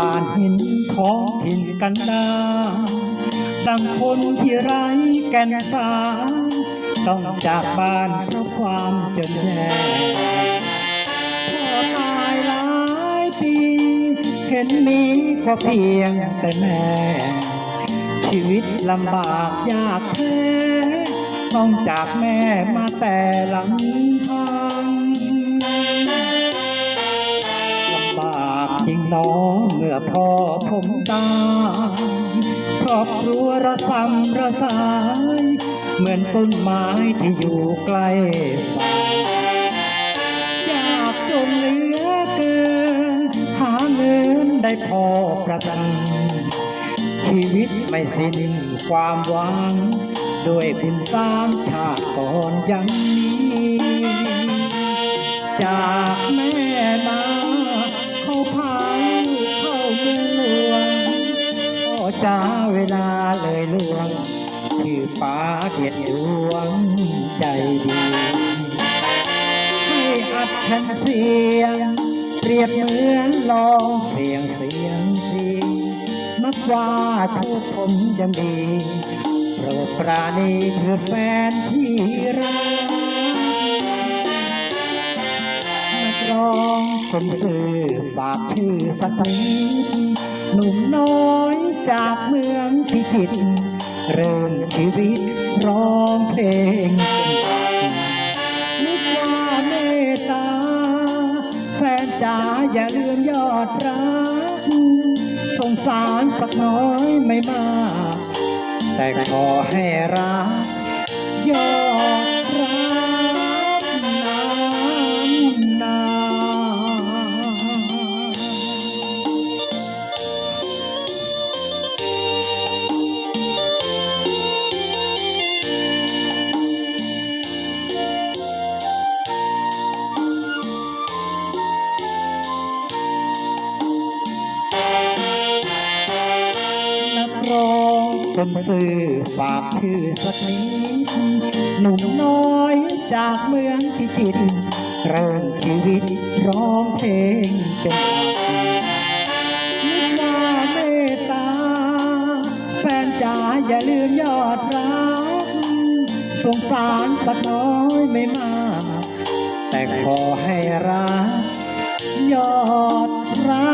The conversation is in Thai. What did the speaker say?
่านหินท้องถิ่นกันดารดังคนที่ไร้แก่นสารต้องจากบ้านเพราะความจนแย่พ่อตายหลายปี เห็นมีก็เพียงแต่แม่ ชีวิตลำบากยากแท้ต้องจากแม่มาแต่ลำพัง น้องเมื่อพ่อผมตายครอบครัวระสำระสาย เหมือนต้นไม้ที่อยู่ใกล้ฝั่งยากจนเหลือเกิน หาเงินได้พอประทังชีวิตไม่สิ้นความหวัง ด้วยคุณสามชาติก่อนยังมี ลวงชื่อป้าเกียรติดวงใจดี ให้อัดแผ่นเสียง เปรียบเหมือนลองเสียงเสียงสีนับว่าทุกผมยังดีโปรดปราณีเพื่อแฟนที่รัก นักร้อง คนสื่อฝากชื่อสักนิดหนุ่มน้อยจากเมืองพิจิตรเริ่มชีวิตร้องเพลงนึกว่าเมตตา แฟนจ๋าอย่าลืมยอดรักสงสารสักน้อยไม่มาก แต่ขอให้รักยอด องคนสื่อฝากชื่อสักนิดหนุ่มน้อยจากเมืองพิจิตรเริ่มชีวิตร้องเพลงเป็นนึกว่าเมตตา แฟนจ๋าอย่าลืมยอดรักสงสารสักน้อยไม่มาก แต่ขอให้รักยอดรัก